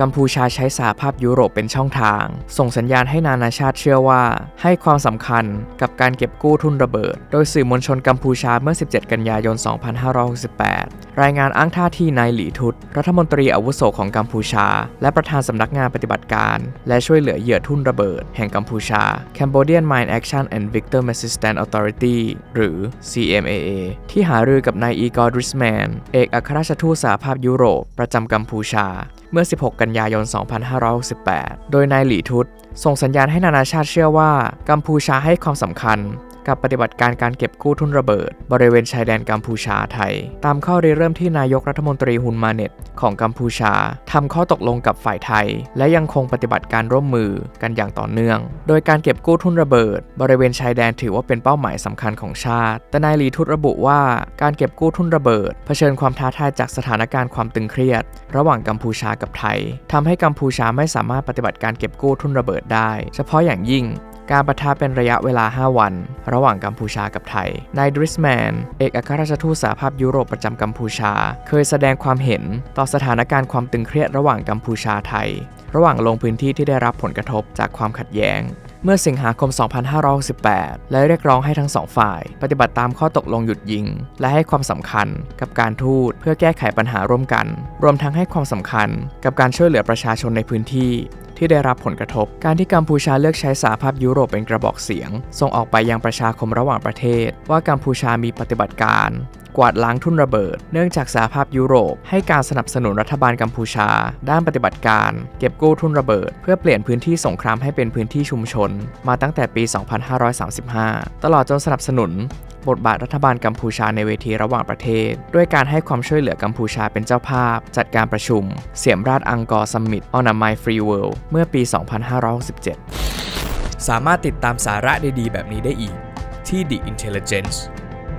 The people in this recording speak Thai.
กัมพูชาใช้สหภาพยุโรปเป็นช่องทาง ส่งสัญญาณให้นานาชาติเชื่อว่า ให้ความสำคัญกับการเก็บกู้ทุนระเบิด โดยสื่อมวลชนกัมพูชาเมื่อ 17 กันยายน 2568 รายงานอ้างท่าที่นายหลีทุตรัฐมนตรีอาวุโสของกัมพูชา และประธานสำนักงานปฏิบัติการ และช่วยเหลือเหยื่อทุนระเบิด แห่งกัมพูชา Cambodian Mine Action and Victim Assistance Authority หรือ CMAA ที่หารือกับนายอีกอร์ดริสแมน เอกอัครราชทูตสหภาพยุโรป ประจำกัมพูชา เมื่อ 16 กันยายน 2568 โดยนายหลีทุตส่งสัญญาณให้นานาชาติเชื่อว่า กัมพูชาให้ความสำคัญ กับปฏิบัติการการเก็บกู้ทุนระเบิด บริเวณชายแดนกัมพูชาไทย ตามข้อริเริ่มที่นายกรัฐมนตรีฮุนมาเน็ตของกัมพูชาทำข้อตกลงกับฝ่ายไทย และยังคงปฏิบัติการร่วมมือกันอย่างต่อเนื่อง โดยการเก็บกู้ทุนระเบิด บริเวณชายแดนถือว่าเป็นเป้าหมายสำคัญของชาติ แต่นายลีทุตระบุว่าการเก็บกู้ทุนระเบิดเผชิญความท้าทายจากสถานการณ์ความตึงเครียด ระหว่างกัมพูชากับไทยทำให้กัมพูชาไม่สามารถปฏิบัติการเก็บกู้ทุนระเบิดได้ เฉพาะอย่างยิ่ง การประทะเป็นระยะเวลา 5 วัน ระหว่างกัมพูชากับไทย นายดริสแมน เอกอัครราชทูตสหภาพยุโรปประจำกัมพูชา เคยแสดงความเห็นต่อสถานการณ์ความตึงเครียดระหว่างกัมพูชาไทย ระหว่างลงพื้นที่ที่ได้รับผลกระทบจากความขัดแย้งเมื่อสิงหาคม 2568 และเรียกร้องให้ทั้งสองฝ่าย ปฏิบัติตามข้อตกลงหยุดยิง และให้ความสำคัญกับการทูตเพื่อแก้ไขปัญหาร่วมกัน รวมทั้งให้ความสำคัญกับการช่วยเหลือประชาชนในพื้นที่ ที่ได้รับผลกระทบ การที่กัมพูชาเลือกใช้สหภาพยุโรปเป็นกระบอกเสียง ส่งออกไปยังประชาคมระหว่างประเทศ ว่ากัมพูชามีปฏิบัติการกวาดล้างทุนระเบิด เนื่องจากสหภาพยุโรป ให้การสนับสนุนรัฐบาลกัมพูชา ด้านปฏิบัติการ เก็บกู้ทุนระเบิด เพื่อเปลี่ยนพื้นที่สงครามให้เป็นพื้นที่ชุมชน มาตั้งแต่ปี 2535 ตลอดจนสนับสนุน บทบาทรัฐบาลกัมพูชาในเวทีระหว่างประเทศ ด้วยการให้ความช่วยเหลือกัมพูชาเป็นเจ้าภาพ จัดการประชุม เสียมราชอังกอร์ซัมมิต on a My Free World เมื่อปี 2567 สามารถติดตามสาระดีๆ แบบนี้ได้อีกที่ The Intelligence